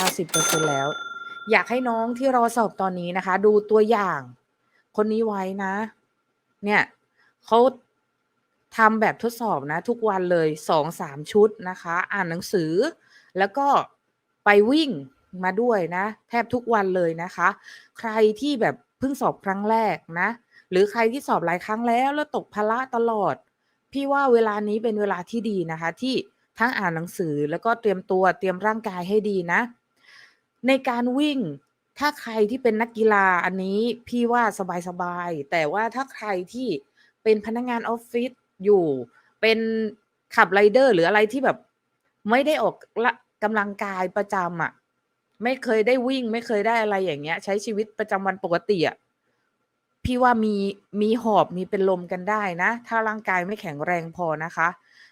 90%แล้ว อยากให้น้องที่รอสอบตอนนี้นะคะ ดูตัวอย่าง คนนี้ไว้นะ เนี่ยเขาทำแบบทดสอบนะ ทุกวันเลย2-3ชุดนะคะ อ่านหนังสือ แล้วก็ไปวิ่งมาด้วยนะ แทบทุกวันเลยนะคะ ใครที่แบบเพิ่งสอบครั้งแรกนะ หรือใครที่สอบหลายครั้งแล้วแล้วตกพละตลอด พี่ว่าเวลานี้เป็นเวลาที่ดีนะคะ ที่ทั้งอ่านหนังสือแล้วก็เตรียมตัวเตรียมร่างกายให้ดีนะ ในการวิ่งถ้าใครที่เป็นนักกีฬาอันนี้พี่ว่าสบายๆ แต่ว่าถ้าใครที่เป็นพนักงานออฟฟิศอยู่เป็นขับไรเดอร์หรืออะไรที่แบบไม่ได้ออกละกำลังกายประจำอะไม่เคยได้วิ่ง ไม่เคยได้อะไรอย่างเงี้ย ใช้ชีวิตประจำวันปกติอะพี่ว่ามีมีหอบมีเป็นลมกันได้นะ ถ้าร่างกายไม่แข็งแรงพอนะคะ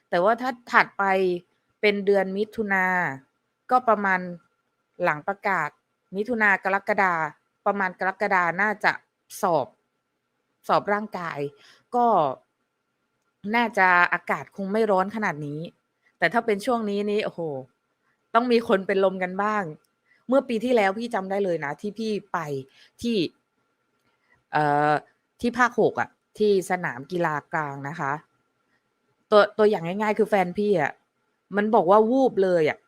แต่ว่าถ้าถัดไปเป็นเดือนมิถุนาก็ประมาณ หลังประกาศ มิถุนากรกฎาประมาณกรกฎาน่าจะสอบสอบร่างกาย ก็น่าจะอากาศคงไม่ร้อนขนาดนี้ แต่ถ้าเป็นช่วงนี้นี่โอ้โฮต้องมีคนเป็นลมกันบ้าง เมื่อปีที่แล้วพี่จำได้เลยนะ ที่พี่ไปที่ เอ่อที่ภาค6อะที่สนามกีฬากลางนะคะ ตัวตัวอย่างง่าย ๆ คือแฟนพี่อะมันบอกว่าวูบเลยอะ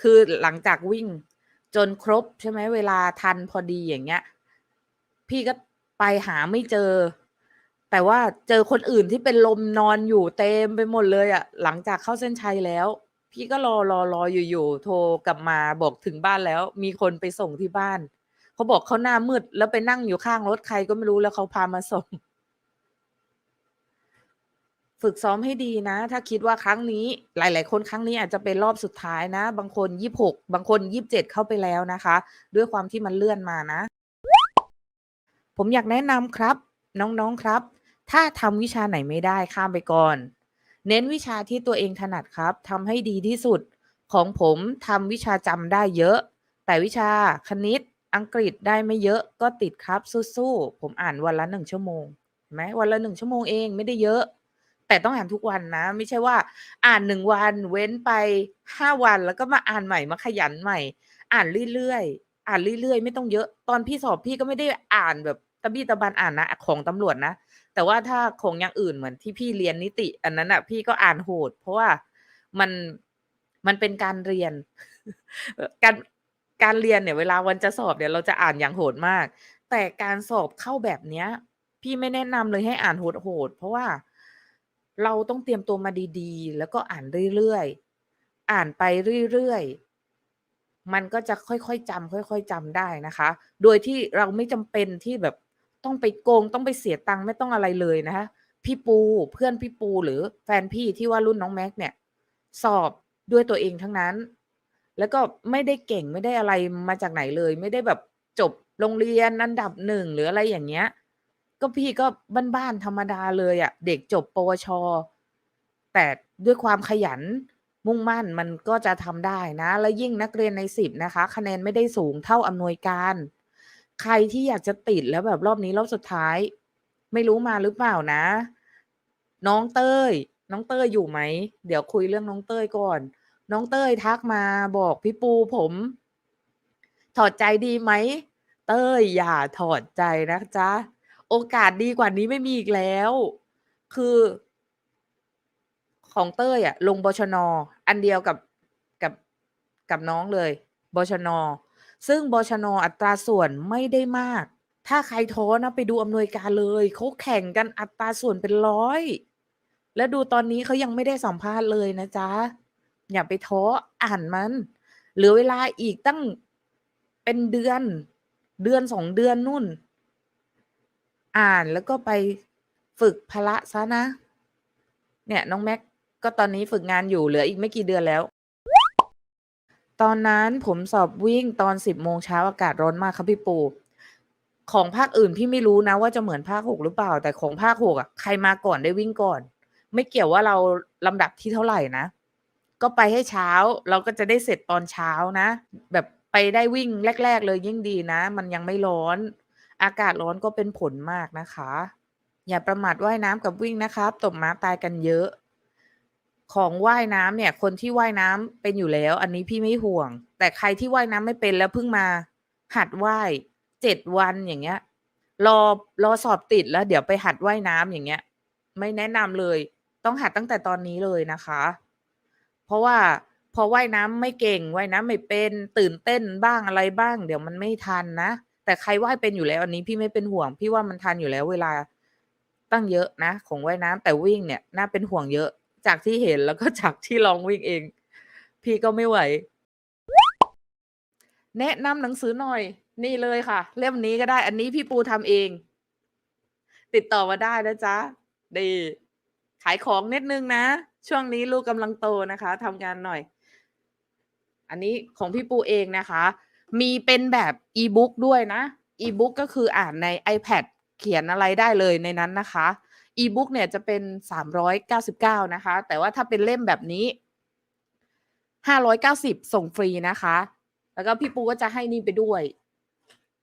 คือหลังจากวิ่ง จนครบใช่ไหมเวลาทันพอดีอย่างเงี้ย พี่ก็ไปหาไม่เจอ แต่ว่าเจอคนอื่นที่เป็นลมนอนอยู่เต็มไปหมดเลยอะหลังจากเข้าเส้นชัยแล้ว พี่ก็รอๆๆอยู่ๆโทรกลับมาบอกถึงบ้านแล้ว มีคนไปส่งที่บ้านเขาบอกเขาหน้ามืดแล้วไปนั่งอยู่ข้างรถใครก็ไม่รู้แล้วเขาพามาส่ง ฝึกซ้อมให้ดีนะ ถ้าคิดว่าครั้งนี้ หลาย ๆ คนครั้งนี้อาจจะเป็นรอบสุดท้ายนะ บางคน26บางคน27เข้าไปแล้วนะคะ ด้วยความที่มันเลื่อนมานะ ผมอยากแนะนำครับ น้อง ๆ ครับ ถ้าทำวิชาไหนไม่ได้ข้ามไปก่อน เน้นวิชาที่ตัวเองถนัดครับทำให้ดีที่สุด ของผมทำวิชาจำได้เยอะ แต่วิชาคณิต อังกฤษได้ไม่เยอะก็ติดครับสู้ๆผมอ่านวันละ1ชั่วโมงไหมวันละ1ชั่วโมงเองไม่ได้เยอะ แต่ต้องอ่านทุกวันนะ ไม่ใช่ว่า อ่าน1วันเว้นไป5วันแล้วก็มาอ่านใหม่มาขยันใหม่ อ่านเรื่อยๆอ่านเรื่อยๆ ไม่ต้องเยอะตอนพี่สอบพี่ก็ไม่ได้อ่านแบบตะบี้ตะบันอ่านนะของตำรวจนะ แต่ว่าถ้าของอย่างอื่นเหมือนที่พี่เรียนนิติ อันนั้นน่ะ พี่ก็อ่านโหด เพราะว่ามันมันเป็นการเรียน การการเรียนเนี่ยเวลาวันจะสอบเนี่ยเราจะอ่านอย่างโหดมาก แต่การสอบเข้าแบบเนี้ย พี่ไม่แนะนำเลยให้อ่านโหดๆเพราะว่า เราต้องเตรียมตัวมาดีๆ แล้วก็อ่านเรื่อยๆ อ่านไปเรื่อยๆ มันก็จะค่อยๆจำค่อย ๆจำได้นะคะ โดยที่เราไม่จำเป็นที่แบบต้องไปโกงต้องไปเสียตังค์ไม่ต้องอะไรเลยนะคะ พี่ปูเพื่อนพี่ปูหรือแฟนพี่ที่ว่ารุ่นน้องแม็กเนี่ย สอบด้วยตัวเองทั้งนั้น แล้วก็ไม่ได้เก่งไม่ได้อะไรมาจากไหนเลย ไม่ได้แบบจบโรงเรียนอันดับ1หรืออะไรอย่างเงี้ย ก็พี่ก็บ้านๆธรรมดาเลยอะเด็กจบ ปวช.แต่ด้วยความขยันมุ่งมั่นมันก็จะทำได้นะ แล้วยิ่งนักเรียนใน10นะคะ คะแนนไม่ได้สูงเท่าอำนวยการ ใครที่อยากจะติดแล้วแบบรอบนี้รอบสุดท้าย ไม่รู้มาหรือเปล่านะ น้องเต้ย น้องเต้ยอยู่ไหม?เดี๋ยวคุยเรื่องน้องเต้ยก่อน น้องเต้ยทักมาบอกพี่ปูผม ถอดใจดีไหม?เต้ยอย่าถอดใจนะจ๊ะ โอกาสดีกว่านี้ไม่มีอีกแล้ว คือ ของเต้ยอะลงบชน.ออันเดียวกับกับกับน้องเลยบชน.ซึ่งบชน.อัตราส่วนไม่ได้มาก ถ้าใครท้อนะไปดูอำนวยการเลยเขาแข่งกันอัตราส่วนเป็น100แล้วดูตอนนี้เขายังไม่ได้สัมภาษณ์เลยนะจ๊ะ อย่าไปท้ออ่านมัน เหลือเวลาอีกตั้งเป็นเดือน เดือน2เดือนนู่น อ่านแล้วก็ไปฝึกพละเสียนะ เนี่ยน้องแม็กก็ตอนนี้ฝึกงานอยู่เหลืออีกไม่กี่เดือนแล้ว ตอนนั้นผมสอบวิ่งตอน10โมงเช้าอากาศร้อนมากครับพี่ปู ของภาคอื่นพี่ไม่รู้นะว่าจะเหมือนภาค6หรือเปล่า แต่ของภาค6อะใครมาก่อนได้วิ่งก่อน ไม่เกี่ยวว่าเราลำดับที่เท่าไหร่นะ ก็ไปให้เช้าเราก็จะได้เสร็จตอนเช้านะ แบบไปได้วิ่งแรก ๆ เลยยิ่งดีนะ มันยังไม่ร้อน อากาศร้อนก็เป็นผลมากนะคะ อย่าประมาทว่ายน้ำกับวิ่งนะครับตกม้าตายกันเยอะ ของว่ายน้ำเนี่ย คนที่ว่ายน้ำเป็นอยู่แล้ว อันนี้พี่ไม่ห่วง แต่ใครที่ว่ายน้ำไม่เป็นแล้วเพิ่งมา หัดว่ายเจ็ดวันอย่างเงี้ย รอรอสอบติดแล้ว เดี๋ยวไปหัดว่ายน้ำอย่างเงี้ย ไม่แนะนำเลย ต้องหัดตั้งแต่ตอนนี้เลยนะคะ เพราะว่าพอว่ายน้ำไม่เก่งว่ายน้ำไม่เป็นตื่นเต้นบ้างอะไรบ้าง เดี๋ยวมันไม่ทันนะ แต่ใครว่ายเป็นอยู่แล้วอันนี้พี่ไม่เป็นห่วง พี่ว่ามันทันอยู่แล้วเวลาตั้งเยอะนะ ของว่ายน้ำแต่วิ่งเนี่ยน่าเป็นห่วงเยอะ จากที่เห็นแล้วก็จากที่ลองวิ่งเอง พี่ก็ไม่ไหว แนะนำหนังสือหน่อย นี่เลยค่ะ เล่มนี้ก็ได้ อันนี้พี่ปูทำเอง ติดต่อมาได้นะจ๊ะดีขายของนิดนึงนะ ช่วงนี้ลูกกำลังโตนะคะทำงานหน่อย อันนี้ของพี่ปูเองนะคะ มีเป็นแบบอีบุ๊กด้วยนะอีบุ๊กก็คืออ่านใน iPad เขียนอะไรได้เลยในนั้นนะคะอีบุ๊กเนี่ยจะเป็น 399 นะคะ แต่ว่าถ้าเป็นเล่มแบบนี้ 590 ส่งฟรีนะคะ แล้วก็พี่ปูก็จะให้นี่ไปด้วย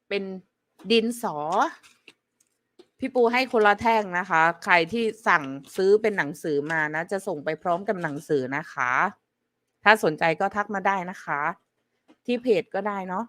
เป็นดินสอ พี่ปูให้คนละแท่งนะคะ ใครที่สั่งซื้อเป็นหนังสือมานะ จะส่งไปพร้อมกับหนังสือนะคะ ถ้าสนใจก็ทักมาได้นะคะ ที่เพจก็ได้เนาะ